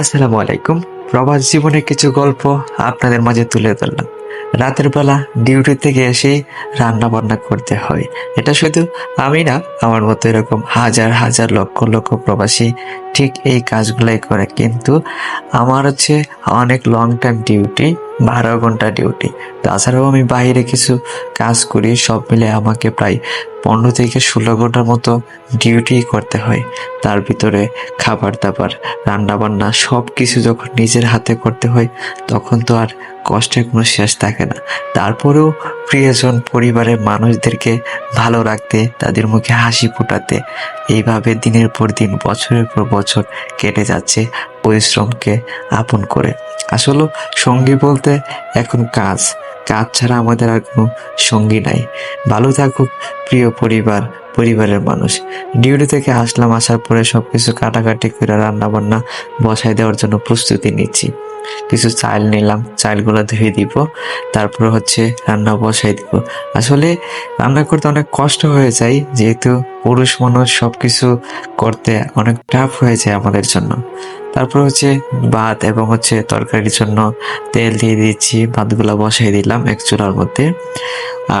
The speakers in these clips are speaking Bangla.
আসসালামু আলাইকুম। প্রবাস জীবনের কিছু গল্প আপনাদের মাঝে তুলে ধরলাম। রাতের বেলা ডিউটি থেকে এসে রান্না বান্না করতে হয়। এটা শুধু আমি না, আমার মতো এরকম হাজার হাজার লক্ষ লক্ষ প্রবাসী ঠিক এই কাজগুলাই করে। কিন্তু আমার হচ্ছে অনেক লং টাইম ডিউটি বারো ঘণ্টা ডিউটি তাছাড়াও আমি বাইরে কিছু কাজ করি, সব মিলে আমাকে প্রায় পনেরো থেকে ষোলো ঘণ্টার মতো ডিউটি করতে হয়। তার ভিতরে খাবার দাবার রান্না বান্না সব কিছু যখন নিজের হাতে করতে হয়, তখন তো আর কষ্টের কোনো শেষ থাকে না। তারপরেও প্রিয়জন, পরিবারের মানুষদেরকে ভালো রাখতে, তাদের মুখে হাসি ফোটাতে, এইভাবে দিনের পর দিন, বছরের পর বছর কেটে যাচ্ছে পরিশ্রমকে আপন করে। আসলে সঙ্গী বলতে এখন কাজ। কাজ ছাড়া আমাদের আর কোনো সঙ্গী নাই। ভালো থাকুক প্রিয় পরিবার, পরিবারের মানুষ। ডিউটি থেকে আসলাম, আসার পরে সব কিছু কাটাকাটি করে রান্না বান্না বসাই দেওয়ার জন্য প্রস্তুতি নিচ্ছি। কিছু চাল নিলাম, চালগুলো ধুয়ে দিব, তারপর হচ্ছে রান্না বসাই দিব। আসলে রান্না করতে অনেক কষ্ট হয়ে যায়, যেহেতু পুরুষ মানুষ সব কিছু করতে অনেক টাফ হয়ে যায় আমাদের জন্য। তারপর হচ্ছে ভাত এবং হচ্ছে তরকারির জন্য তেল দিয়ে দিচ্ছি ভাতগুলো বসাই দিলাম এক চুলার মধ্যে।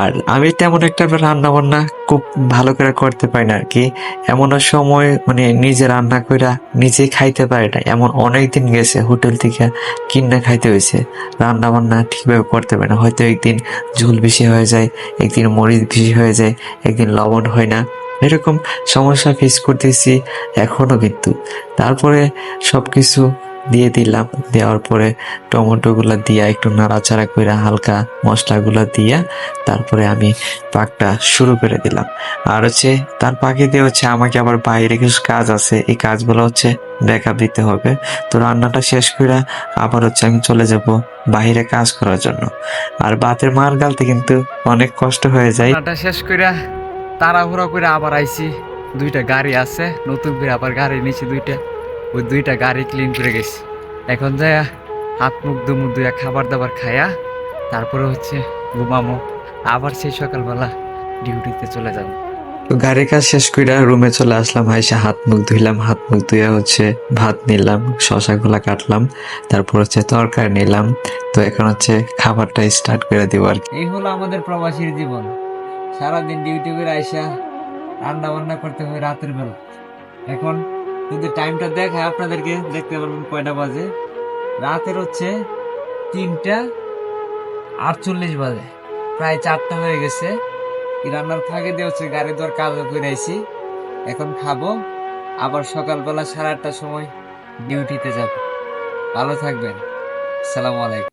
আর আমি তেমন একটা রান্না বান্না খুব ভালো করে করতে পারি না আর কি এমন সময় মানে নিজে রান্না করে নিজে খাইতে পারি না। এমন অনেক দিন গেছে হোটেল থেকে কিনে খাইতে হয়েছে রান্না বান্না ঠিকভাবে করতে পারি না। হয়তো একদিন ঝোল বেশি হয়ে যায়, একদিন মরিচ বেশি হয়ে যায়, একদিন লবণ হয় না। এরকম সমস্যা ফেস করতেছি এখনও কিন্তু। তারপরে সব কিছু দিয়ে দিলাম। দেওয়ার পরে টমেটোগুলো দিয়া একটু নাড়াচাড়া করে হালকা মশলাগুলো দিয়া তারপরে আমি পাকটা শুরু করে দিলাম। আর হচ্ছে তার পাকে দিয়ে হচ্ছে আমাকে আবার বাইরে কিছু কাজ আছে। এই কাজগুলো হচ্ছে ব্যাকআপ দিতে হবে। তো রান্নাটা শেষ করে আবার হচ্ছে আমি চলে যাব বাইরে কাজ করার জন্য। আর বাতের মার গালতে কিন্তু অনেক কষ্ট হয়ে যায়। রান্নাটা শেষ করে তাড়াহুড়া করে আবার আইছি। দুইটা গাড়ি আছে নতুন করে আবার গাড়ি নিয়েছি দুইটা। ওই দুইটা গাড়ি ক্লিন করে গেছি। এখন যায় হাত মুখ দুমুখ দুয়া খাবার দাবার খায়া তারপরে হচ্ছে ঘুমামো। আবার সেই সকালবেলা ডিউটিতে চলে যাব। তো গাড়ির কাজ শেষ করে রুমে চলে আসলাম হাইসে হাত মুখ ধুইলাম হাত মুখ ধুয়ে হচ্ছে ভাত নিলাম শশাগুলা কাটলাম তারপর হচ্ছে তরকারি নিলাম। তো এখন হচ্ছে খাবারটা স্টার্ট করে দিব আর কি। এই হলো আমাদের প্রবাসীর জীবন। সারাদিন ডিউটি করে আইসা রান্না বান্না করতে হয় রাতের বেলা। এখন যদি টাইমটা দেখায় আপনাদেরকে, দেখতে পারবেন কয়টা বাজে। রাতের হচ্ছে তিনটা আটচল্লিশ বাজে। প্রায় চারটা হয়ে গেছে। রান্নার ফাঁকে দিয়ে হচ্ছে গাড়ি দর কাজ করে আইছি। এখন খাব। আবার সকালবেলা সাড়ে আটটার সময় ডিউটিতে যাব। ভালো থাকবেন। সালাম আলাইকুম।